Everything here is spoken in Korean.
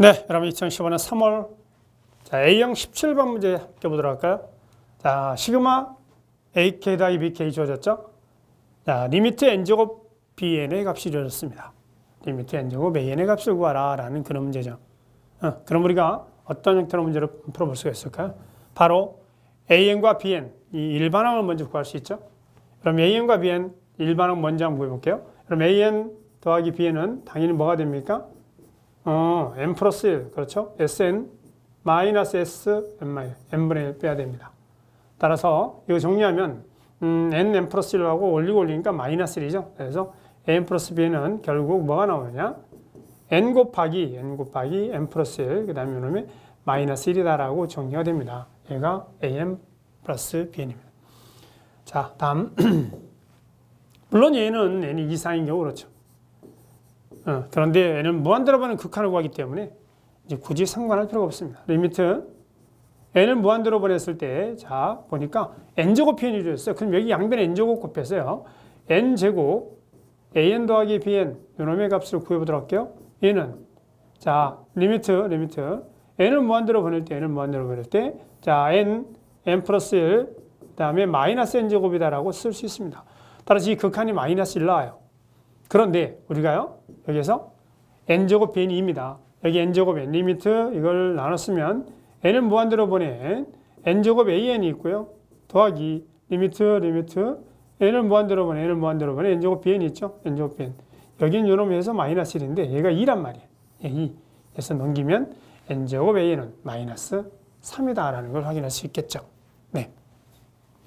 네, 여러분 2015년 3월 자, A형 17번 문제 함께 보도록 할까요? 자, 시그마 AK 더하기 BK 주어졌죠? 자, 리미트 N제곱 BN의 값이 주어졌습니다. 리미트 N제곱 AN의 값을 구하라 라는 그런 문제죠. 어, 그럼 우리가 어떤 형태로 문제를 풀어볼 수가 있을까요? 바로 AN과 BN 이 일반항을 먼저 구할 수 있죠. 그럼 AN과 BN 일반항 먼저 한번 구해볼게요. 그럼 AN 더하기 BN은 당연히 뭐가 됩니까? 어, n 플러스 1, 그렇죠? sn 마이너스 s n 마이 n분의 1 빼야 됩니다. 따라서 이거 정리하면 음, n n 플러스 1을 하고 올리고 올리니까 마이너스 1이죠. 그래서 n 플러스 b는 결국 뭐가 나오느냐? n 곱하기 n 곱하기 n 플러스 1, 그 다음에 이놈이 마이너스 1이다라고 정리가 됩니다. 얘가 an 플러스 bn입니다. 자, 다음. 물론 얘는 n이 이상인 경우 그렇죠. 어, 그런데 n은 무한대로 극한을 구하기 때문에 이제 굳이 상관할 필요가 없습니다. 리미트 n을 무한대로 보냈을 때, 자, 보니까 n제곱 표현이 주어졌어요. 그럼 여기 양변에 n제곱 곱해서요. n제곱 an 더하기 bn 요놈의 값을 구해보도록 할게요. 얘는 자, 리미트, 리미트 n을 무한대로 보낼 때, n을 무한대로 보낼 때, 자, n, n 플러스 1, 그 다음에 마이너스 n제곱이다라고 쓸 수 있습니다. 따라서 이 극한이 마이너스 1 나와요. 그런데 우리가요, 여기서 n제곱 bn이 2입니다. 여기 n제곱 n 리미트 이걸 나눴으면 n을 무한대로 보낸 n제곱 an이 있고요. 더하기 리미트 리미트 n을 무한대로 보내 n을 무한대로 보내 n제곱 bn이 있죠. n제곱 bn. 여긴 요놈 해서 마이너스 1인데 얘가 2란 말이에요. 얘 2. 그래서 넘기면 n제곱 an은 마이너스 3이다라는 걸 확인할 수 있겠죠.